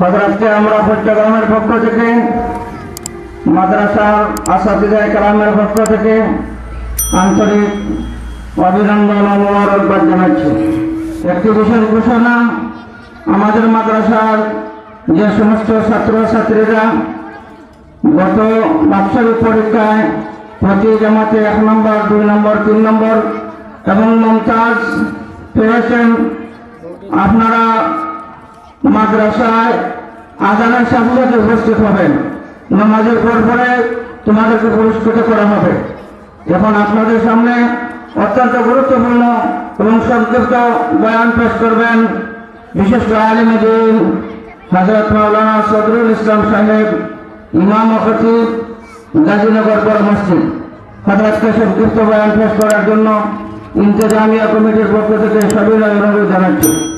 হজরতকে আমরা চট্টগ্রামের পক্ষ থেকে মাদ্রাসার আসাদিজা কালামের পক্ষ থেকে আন্তরিক অভিনন্দন ও মোবারকবাদ জানাচ্ছি। একটি বিশেষ ঘোষণা, আমাদের মাদ্রাসার যে সমস্ত ছাত্রছাত্রীরা গত বাৎসরিক পরীক্ষায় প্রতি জামাতে এক নম্বর, দুই নম্বর, তিন নম্বর এবং মমতাজ পেয়েছেন, আপনারা মাদ্রাসায় আজানের সাথে সাথে উপস্থিত হবেন। নামাজের পর পরে তোমাদেরকে পুরস্কৃত করা হবে। এখন আপনাদের সামনে অত্যন্ত গুরুত্বপূর্ণ এবং সংক্ষিপ্ত বয়ান পেশ করবেন বিশেষ করে আলিম দিন হজরত মাওলানা সদরুল ইসলাম সাহেব, ইমাম খতিব, গাজীনগর বড় মসজিদ। হজরতকে সংক্ষিপ্ত বয়ান পেশ করার জন্য ইন্তজামিয়া কমিটির পক্ষ থেকে সবিনয় অনুরোধ জানাচ্ছি।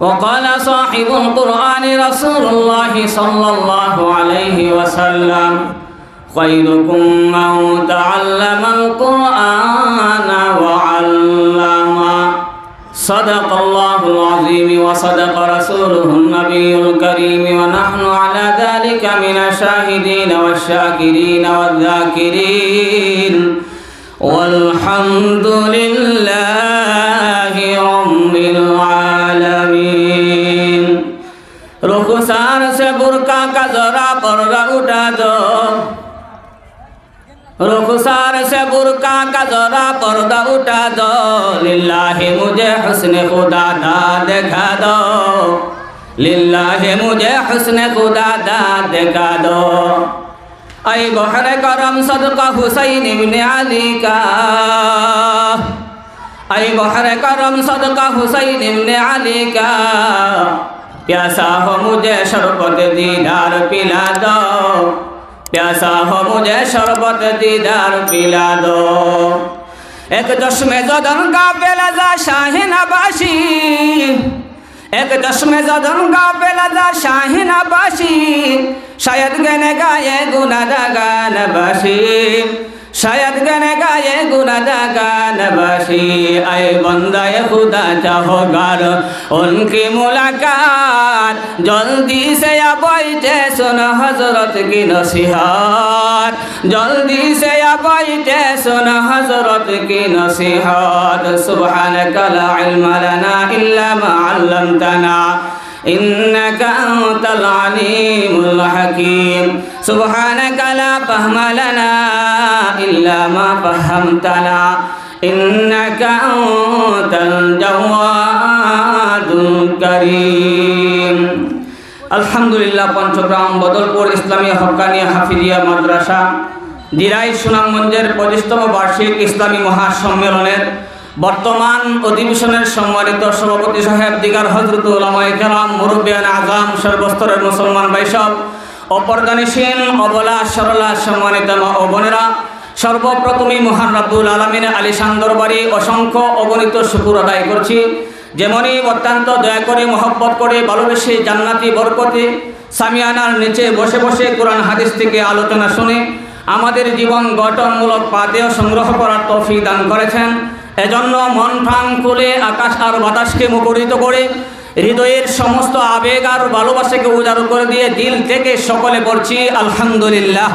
وقال صاحب القرآن رسول الله صلى الله عليه وسلم خيركم من تعلم القرآن وعلمه صدق الله العظيم وصدق رسوله النبي الكريم ونحن على ذلك من الشاهدين والشاكرين والذاكرين والحمد لله का जरा पर्दा उठा दो। रुखसार से बुरका का जरा पर्दा उठा दो। लीला लिल्लाहि मुझे हुस्न खुदा दा दिखा दो। लिल्लाहि मुझे हुस्न खुदा दा दिखा दो। ऐ बहर करम सदका हुसैन इब्न अली का। ऐ बहर करम सदका हुसैन इब्न अली का। प्यासा हो मुझे शरबत दीदार पिला दो। प्यासा हो मुझे शरबत दीदार पिला दो। एक चश्मे जदन का बेलजा शाहीन बाशी एक चश्मे जदन का बेलजा शाहीन बाशी शायद गने गाए गुनादा गान बाशी शायद गने गाए गुनादा गान बाशी आए बंदाए खुदा चाहो गार उनकी मुलाकात जल्दी से या बैठे सुन हजरत की नसीहत जल्दी से या बैठे सुन हजरत की नसीहत सुबहान कला इल्म लना इल्ला मा अल्लमतना إنك أنت العليم الحكيم سبحانك لا فهم لنا إلا ما فهمتنا إنك أنت الجواد الكريم আলহামদুলিল্লাহ পঞ্চগ্রাম বদলপুর ইসলামী হকানিয়া হাফিজিয়া মাদ্রাসা দিরাই সুনামগঞ্জের পঁচিশতম বার্ষিক ইসলামী মহাসম্মেলনের বর্তমান অধিবেশনের সম্মানিত সভাপতি সাহেব দিগার হজরত ওলামাই কেরাম মুরব্বিয়ান আজম সর্বস্তরের মুসলমান বৈশব অপরদানিসীন অবলা সরলা সম্মানিত মা ও বোনেরা সর্বপ্রথমই মহান রাব্বুল আলমিন আলী দরবারে অসংখ্য অগণিত শুকুর আদায় করছি। যেমনই অত্যন্ত দয়া করে, মহব্বত করে, ভালোবেসে, জান্নাতি বরকতে সামিয়ানার নিচে বসে বসে কোরআন হাদিস থেকে আলোচনা শুনে আমাদের জীবন গঠনমূলক পাদেও সংগ্রহ করার তফি দান করেছেন। এজন্য মন প্রাণ খুলে, আকাশ আর বাতাসকে মুখরিত করে, হৃদয়ের সমস্ত আবেগ আর ভালোবাসাকে উজাড় করে দিয়ে দিল থেকে সকলে পড়ছি আলহামদুলিল্লাহ।